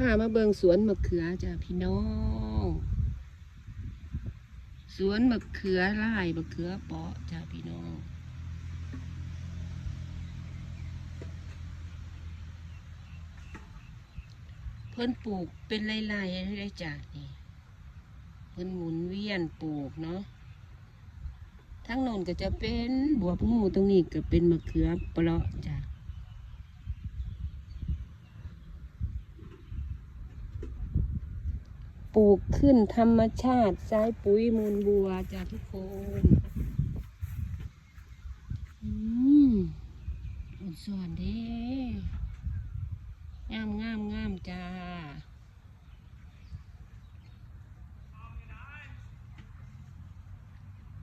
พามาเบิงสวนมะเขือจ้ะพี่น้อง สวนมะเขือลายมะเขือเปาะจ้ะพี่น้องเพิ่นปลูกเป็นไร่ๆให้ได้จ้ะนี่เพิ่นหมุนเวียนปลูกเนาะทั้งนนก็จะเป็นบวบงูตรงนี้ก็เป็นมะเขือเปราะจ้ะ ลูกขึ้นธรรมชาติใช้ปุ๋ยมูลบัวจ้ะทุกคนอืมอุดส่วนเด้งามงามงามจ้า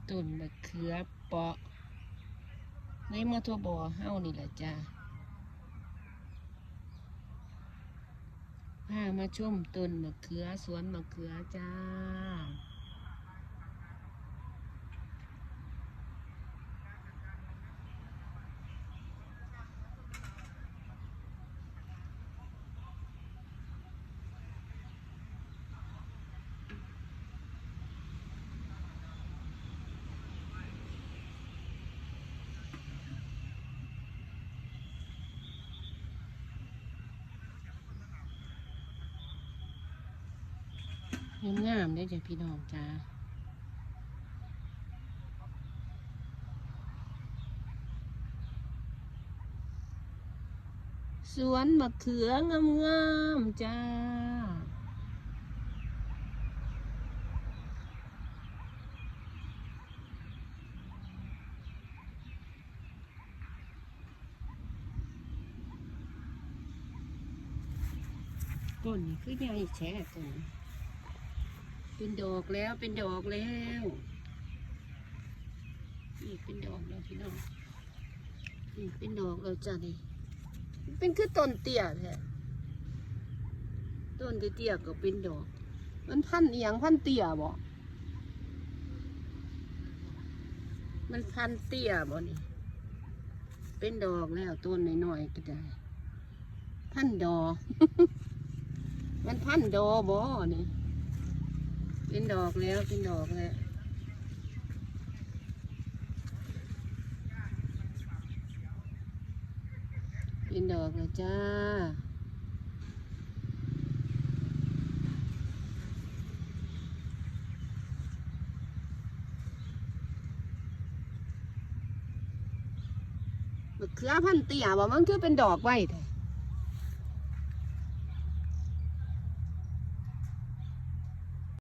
ต้นมะเขือเปาะในมอทัวบอเฮานี่แหละจ้าามาชมต้นมะเขือสวนมะเขือจ้า งามได้จ้ะพี่น้องจ้าสวนมะเขืองามๆจ้าต้นนี่คือใหญ่แช่ต้น เป็นดอกแล้วเป็นดอกแล้วนี่เป็นดอกแล้วพี่น้องนี่เป็นดอกแล้วจ้ะนี่มันเป็นคือต้นเตี้ยแท้ต้นเตี้ยก็เป็นดอก มันพันธุ์อหย่างพันเตี้ยบ่มันพันเตี้ยบ่นี่เป็นดอกแล้วต้นน้อยๆก็ได้พันดอก มันพันดอบ่นี่ เป็นดอกแล้วเป็นดอกแล้วเป็นดอกแล้วจ้ามะเขือพันเตี้ยบ่มันคือเป็นดอกไว้แท้